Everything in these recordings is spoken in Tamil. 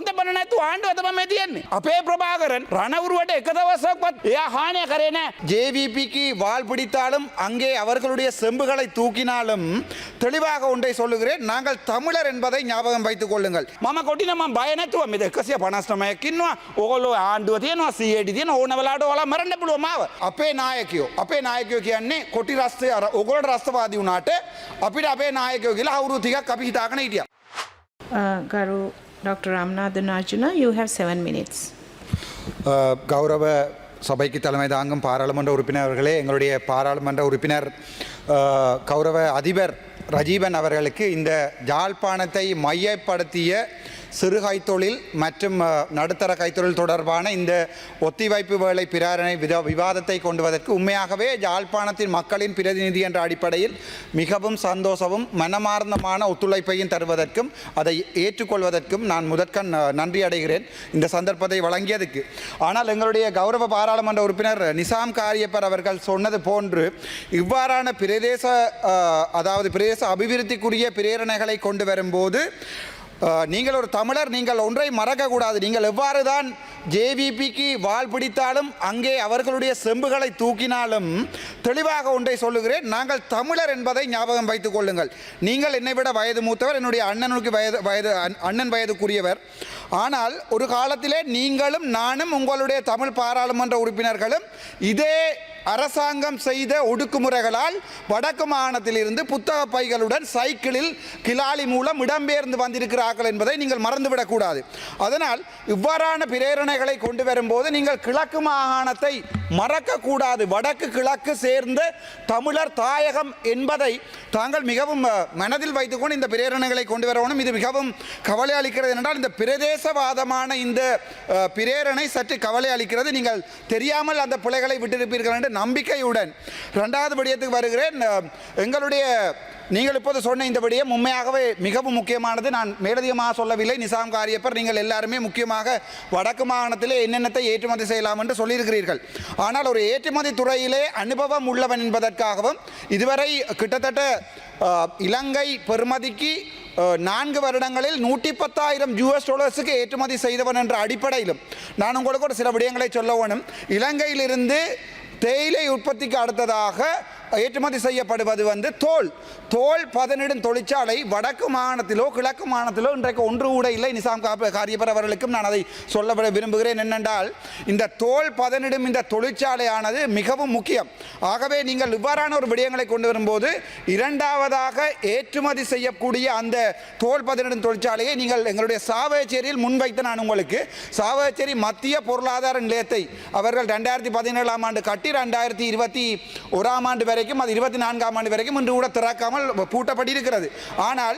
කොන්ද බන නැතු ආණ්ඩුව තම මේ තියෙන්නේ. අපේ ප්‍රභාකරන් රණවුරුවට එක දවසක්වත් එයා හානිය කරේ නෑ. ஜேவிபிக்கு வால் பிடித்தாலும் அங்கே அவர்களுடைய செம்புகளை தூக்கினாலும் தெளிவாக ஒன்றை சொல்லுகிறேன் நாங்கள் தமிழர் என்பதை ஞாபகம் வைத்துக் கொள்ளுங்கள் මම කොටින ම බය නැතුව මෙ එකසිය පනස්ටමයකින්වා ඔගොල්ලෝ ආණ්ඩුව තියනවා සියටි තියන ඕන වෙලාට ඔලා මරන්න පුළුව මාව. අපේ නායකයෝ අපේ නායකයෝ කියන්නේ කොටි රස්තය අර ඔගොලට රස්තවාදී වුණාට අපිට අපේ නායකයෝ කියලා අවුරු ටිකක් අපි හිතාගෙන හිටියා. Uh, doctor Ramanathan Arjuna you have seven minutes கௌரவ சபைக்கு தலைமை தாங்கும் பாராளுமன்ற உறுப்பினர்களே எங்களுடைய பாராளுமன்ற உறுப்பினர் கௌரவ அதிபர் ரஜீவன் அவர்களுக்கு இந்த ஜாழ்ப்பாணத்தை மையப்படுத்திய சிறு கைத்தொழில் மற்றும் நடுத்தர கைத்தொழில் தொடர்பான இந்த ஒத்திவைப்பு வேலை பிரேரணை வித விவாதத்தை கொண்டுவதற்கு உண்மையாகவே ஜாழ்ப்பாணத்தின் மக்களின் பிரதிநிதி என்ற அடிப்படையில் மிகவும் சந்தோஷமும் மனமார்ந்தமான ஒத்துழைப்பையும் தருவதற்கும் அதை ஏற்றுக்கொள்வதற்கும் நான் முதற்கண் நன்றி அடைகிறேன். இந்த சந்தர்ப்பத்தை வழங்கியதுக்கு. ஆனால் எங்களுடைய கௌரவ பாராளுமன்ற உறுப்பினர் நிசாம் காரியப்பர் அவர்கள் சொன்னது போன்று இவ்வாறான பிரதேச அதாவது பிரதேச அபிவிருத்திக்குரிய பிரேரணைகளை கொண்டு வரும்போது நீங்கள் ஒரு தமிழர் நீங்கள் ஒன்றை மறக்கக்கூடாது. நீங்கள் எவ்வாறு தான் ஜேவிபிக்கு வால் பிடித்தாலும் அங்கே அவர்களுடைய செம்புகளை தூக்கினாலும் தெளிவாக ஒன்றை சொல்லுகிறேன். நாங்கள் தமிழர் என்பதை ஞாபகம் வைத்துக் கொள்ளுங்கள். நீங்கள் என்னை விட வயது மூத்தவர் என்னுடைய அண்ணனுக்கு வயது வயது அண்ணன் வயதுக்குரியவர். ஆனால் ஒரு காலத்திலே நீங்களும் நானும் உங்களுடைய தமிழ் பாராளுமன்ற உறுப்பினர்களும் இதே அரசாங்கம் செய்த ஒடுக்குமுறைகளால் வடக்கு மாகாணத்திலிருந்து புத்தக பைகளுடன் சைக்கிளில் கிளாலி மூலம் இடம்பெயர்ந்து வந்திருக்கிறார்கள் என்பதை நீங்கள் மறந்துவிடக்கூடாது. அதனால் இவ்வாறான பிரேரணைகளை கொண்டு வரும்போது நீங்கள் கிழக்கு மாகாணத்தை மறக்கக்கூடாது. வடக்கு கிழக்கு சேர்ந்த தமிழர் தாயகம் என்பதை தாங்கள் மிகவும் மனதில் வைத்துக்கொண்டு இந்த பிரேரணைகளை கொண்டு வரணும். இது மிகவும் கவலை அளிக்கிறது என்றால் இந்த பிரதேசவாதமான இந்த பிரேரணை சற்று கவலை அளிக்கிறது. நீங்கள் தெரியாமல் அந்த பிள்ளைகளை விட்டிருப்பீர்கள் என்று நம்பிக்கையுடன் ரெண்டாவது விடயத்துக்கு வருகிறேன். எங்களுடைய நீங்கள் இப்போது சொன்ன இந்த விடயம் உண்மையாகவே மிகவும் முக்கியமானது. நான் மேலதிகமாக சொல்லவில்லை. நிசாம் காரியப்பர் நீங்கள் எல்லாருமே முக்கியமாக வடக்கு மாகாணத்திலே என்னென்னத்தை ஏற்றுமதி செய்யலாம் என்று சொல்லியிருக்கிறீர்கள். ஆனால் ஒரு ஏற்றுமதி துறையிலே அனுபவம் உள்ளவன் என்பதற்காகவும் இதுவரை கிட்டத்தட்ட இலங்கை பெறுமதிக்கு நான்கு வருடங்களில் நூற்றி பத்தாயிரம் யூஎஸ் டாலர்ஸுக்கு ஏற்றுமதி செய்தவன் என்ற அடிப்படையிலும் நான் உங்களுக்கு ஒரு சில விடயங்களை சொல்ல வேணும் இலங்கையிலிருந்து தேயிலை உற்பத்திக்கு அடுத்ததாக ஏற்றுமதி செய்யப்படுவது வந்து தோல். தோல் பதனிடும் தொழிற்சாலை வடக்கு மாநிலத்திலோ கிழக்கு மாநிலத்திலோ இன்றைக்கு ஒன்று கூட இல்லை. நிசாம் காரியப்பர் அவர்களுக்கும் நான் அதை சொல்ல விரும்புகிறேன். என்னென்றால் இந்த தோல் பதனிடும் இந்த தொழிற்சாலையானது மிகவும் முக்கியம். ஆகவே நீங்கள் இவ்வாறான ஒரு விடயங்களை கொண்டு வரும்போது இரண்டாவதாக ஏற்றுமதி செய்யக்கூடிய அந்த தோல் பதனிடும் தொழிற்சாலையை நீங்கள் எங்களுடைய சாவகச்சேரியில் முன்வைத்து நான் உங்களுக்கு. சாவகச்சேரி மத்திய பொருளாதார நிலையத்தை அவர்கள் ரெண்டாயிரத்தி பதினேழாம் ஆண்டு கட்டி ரெண்டாயிரத்தி இருபத்தி ஓராம் ஆண்டு வரை வரைக்கும் அது இருபத்தி நான்காம் ஆண்டு வரைக்கும் இன்று கூட திறக்காமல் பூட்டப்படி இருக்கிறது ஆனால்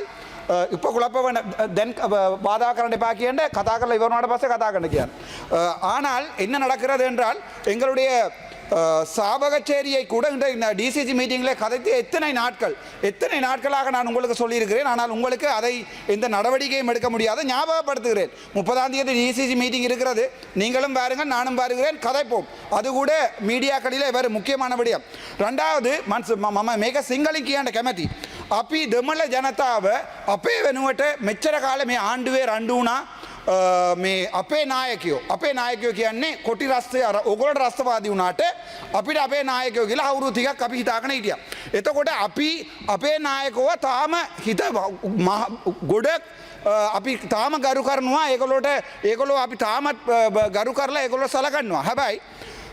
இப்போ குழப்ப வேண்டாம் தென் பாதாக்கரண்டை பாக்கியண்ட கதாக்கரில் இவனோட பஸ்ஸை கதாக்கண்டைக்கான் ஆனால் என்ன நடக்கிறது என்றால் எங்களுடைய சாபகச்சேரியை கூட இந்த டிசிஜி மீட்டிங்கில் கதைத்து எத்தனை நாட்கள் எத்தனை நாட்களாக நான் உங்களுக்கு சொல்லியிருக்கிறேன் ஆனால் உங்களுக்கு அதை எந்த நடவடிக்கையும் எடுக்க முடியாத ஞாபகப்படுத்துகிறேன். முப்பதாம் தேதி டிசிஜி மீட்டிங் இருக்கிறது. நீங்களும் பாருங்கள் நானும் பாருகிறேன் கதைப்போம். அது கூட மீடியாக்களில் வேறு முக்கியமான விடயம். ரெண்டாவது மன்ஸ் மம மிக சிங்களிக்கியாண்ட கமிட்டி. அப்பி தெமல ஜனதாவை அப்பே வெனுவட்ட மெச்சர காலமே ஆண்டுவே ரெண்டுனா ආණ්ඩුවේ රණ්ඩු වුණා අ, මේ අපේ නායකයෝ අපේ නායකයෝ කියන්නේ කොටි රස්තය අර ඔගොලට රස්තවාදී වුණාට අපිට අපේ නායකයෝ කියලා අවුරු ටිකක් අපි හිතාගෙන හිටියා. එතකොට අපි අපේ නායකව තාම හිත මහ- ගොඩක් අ, අපි තාම ගරු කරනවා ඒකොලොට ඒකොලෝ අපි තාමත් අ, බ- ගරු කරලා ඒකොලො සලකන්නවා හැබැයි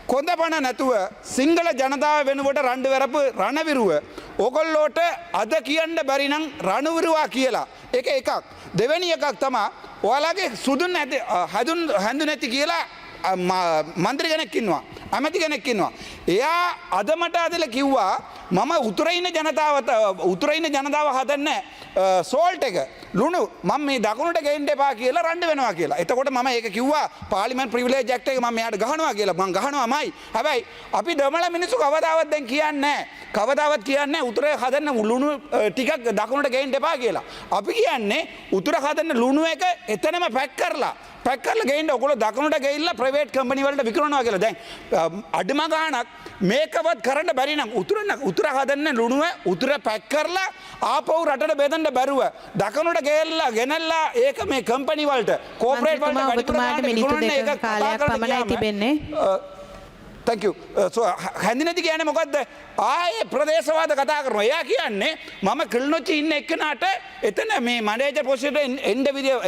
කොඳ පණ නැතුව සිංහල ජනතාව වෙනුවට රණ්ඩ වැරපු රණවිරුව. ඔගොල්ලෝට අද කියන්න බැරිනං රණවිරුවා කියලා. එක එකක්. දෙවැනි එකක් තමා ඔයාලගේ සුදුන් ඇති හැදුන් හැඳු නැති කියලා අ, ම- මන්ත්‍රි කෙනෙක්කින්නවා. ඇමති කෙනෙක්කින්නවා. එයා අදමට අදල කිව්වා මම උතුරයින ජනතාවත උතුරයින ජනතාව හදන්න සෝල්ට එක ලුණු මම මේ දකුණට ගෙන්ට එපා කියලා රන්ඩ වෙනවා කියලා එතකොට ම ඒක කිව්වා පාලිමන් ප්‍රිවිලේ ජක්ට ම යට ගහනවා කියලා මං ගහනවාමයි හැබැයි අපි දමල මිනිසු කවදාවත් දැන් කියන්න කවදාවත් කියන්න උතුර හදන්න ලුණු ටිකක් දකුණට ගෙන්ට එපා කියලා අපි කියන්නේ උතුර හදන්න ලුණු එක එතනම පැක් කරලා පැක්කල ගෙන්ට ඔකොල දකුණට ගෙල්ල ප්‍රවේට කම්පනිවලට විකරනවා කියලා දැන් අඩිම ගානක් මේකවත් කරන්න බැරිනම් උතුරන්න උතුර හදන්න ලුණුව උතුර පැක් කරලා ආපව් රටට බෙදන්ට බැරුව දකනුට ගෙල්ලා ගෙනල්ලා ඒක මේ කම්පනිවල්ට කෝපරේට මන්ත්‍රීතුමා, ඔබතුමාට මිනිත්තු දෙක කාලයක් පමණයි තිබෙන්නේ. තැක හැඳිනති කියන මොකක්ද ආය ප්‍රදේශවාද කතා කරන එයා කියන්නේ මම කල්නොච්චි ඉන්න එක්කනට එතන මේ මඩේජ පොසිට එන්ඩ විදිිය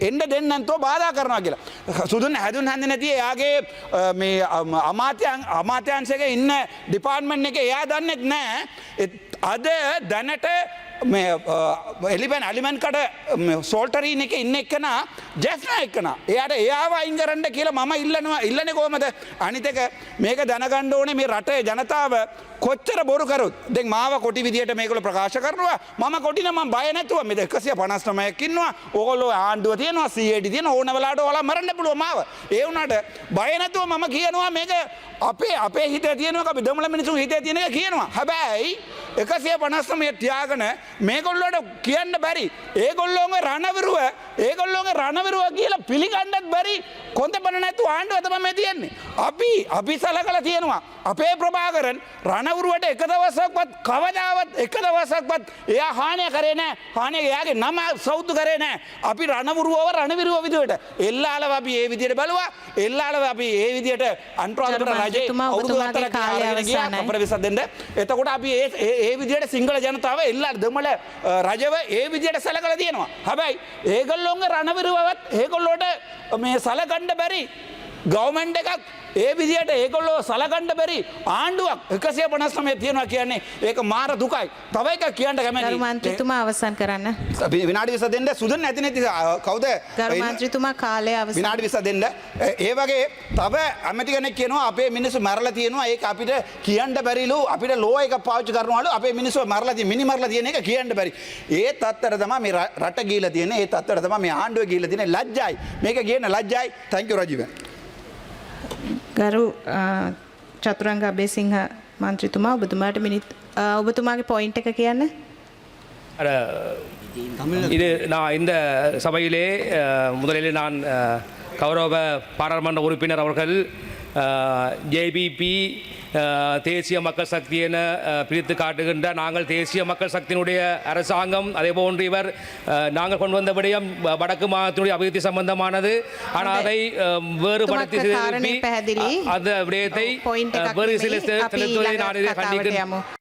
එන්ඩ දෙන්නන්තෝ බාධා කරනවා කියලා. සුදුන් හැදුන් හැඳ නැතිය යාගේ මේ අමාත්‍යයන් අමාත්‍යන්සක ඉන්න ඩිපාර්ට්මෙන්් එක එයා දන්නෙත් නෑ අද දැනට එලිබැන් අලිමන්කට සෝල්ටරීන එක ඉන්න එක්කන ජැස්න එක්කන එයට එයාව අයිංගරන්න කියලා මම ඉල්ලනවා. ඉල්ලන කෝමද අනිතක මේක දැනගණ්ඩ ඕනේ මේ රටේ ජනතාව කොච්චර බොරුකරුත් දෙ මාව කොටි විදිට මේකල ප්‍රකාශ කරනවා. ම කොටින ම බයනැතුව මෙ එකසිය පනස්නමයකින්වා ඕගොල්ලෝ ආණ්ඩුව තියනවා සියට තියන ඕනවලාට ඔලා මරන්න පුළුව මාව. ඒවුනට බයනැතුව මම කියනවා මේක අපේ අපේ හිත තියනක බිදමල මිනිසු හිත තියෙන කියනවා. හැබැයි එකසිය පනස්නමය තියාගන මේගොල්ලොට කියන්න බැරි. ඒගොල්ලෝම රණවිරුව ඒගොල්ලෝගේ රණවිරුව කියලා පිළිගණ්ඩත් බැරි කොඳ පන නැතු ආණ්ඩුව තම මේ තියෙන්නේ. අපි අපි සල කළ තියෙනවා. අපේ ප්‍රභාකරන් රණවරුවට එක දවසක්වත් කවදාවත් එක දවසක්වත් එයා හානය කරේ නෑ. හානය එයාගේ නම සෞතු කරේ නෑ. අපි රණවරුවව රණවිරුව විදිට එල්ලාල අපි ඒ විදියට බලවා. එල්ලාල අපි ඒ විදියට අන්ට්‍රාදට රජය මන්ත්‍රීතුමා, ඔබතුමාගේ කාලය. ප්‍රවිසදෙන්ට එතකොට අපි ඒ ඒ- ඒ විදියට සිංහල ජනතාව එල්ලා දෙමල රජව ඒ විදියට සැල කළ තියෙනවා. හැබැයි ඒගොල්ලොන්ග රණවිරුවත් ඒගොල්ලෝට මේ සලකණ්ඩ බැරි ගෞමන්ඩ එකක් ඒ විදියට ඒකොල්ලෝ සලකණ්ඩ බැරි ආණ්ඩුවක් එකසිය පනස්නමය තියෙනවා කියන්නේ ඒක මාර දුකයි. තව එක කියන්න ගරු කැමති මන්ත්‍රීතුමා අවසන් කරන්න. විනාඩි විස දෙන්න. සුදන් නැති නැති කවුද? මන්ත්‍රීතුමා කාලය අවසන්. විනාඩි විස දෙන්න. ඒ වගේ තව ඇමති කෙනෙක් කියනවා අපේ මිනිස්සු මරලා තියෙනවා. ඒක අපිට කියන්න බැරිලු. අපිට ලෝ එක පාවිච්චි කරනවලු. අපේ මිනිස්සු මරලා තියෙන මිනි මරලා තියෙන එක කියන්න බැරි. ඒ තත්තර තමයි මේ රට ගිහිලා තියෙන ඒ තත්තර තමයි මේ ආණ්ඩුව ගිහිලා තියෙන ලැජ්ජයි. මේක කියන ලැජ්ජයි. You රජීවන් ගරු අ, චතුරංග අබේසිංහ මන්ත්‍රීතුමා ඔබතුමාට මිනිත් අ, ඔබතුමාගේ පොයින්ට් එක කියන්න. அட, இது நான் இந்த சபையிலே அஹ், முதலில் நான் அஹ், கௌரவ பாராளுமன்ற உறுப்பினர் அவர்கள் ஜேபிபி தேசிய மக்கள் சக்தி என பிரித்து காட்டுகின்ற நாங்கள் தேசிய மக்கள் சக்தியினுடைய அரசாங்கம் அதே போன்று இவர் நாங்கள் கொண்டு வந்த விடயம் வடக்கு மாகாணத்தினுடைய அபிவிருத்தி சம்பந்தமானது. ஆனால் அதை வேறுபடுத்தி அந்த விடயத்தை வேறு சில நான் இதை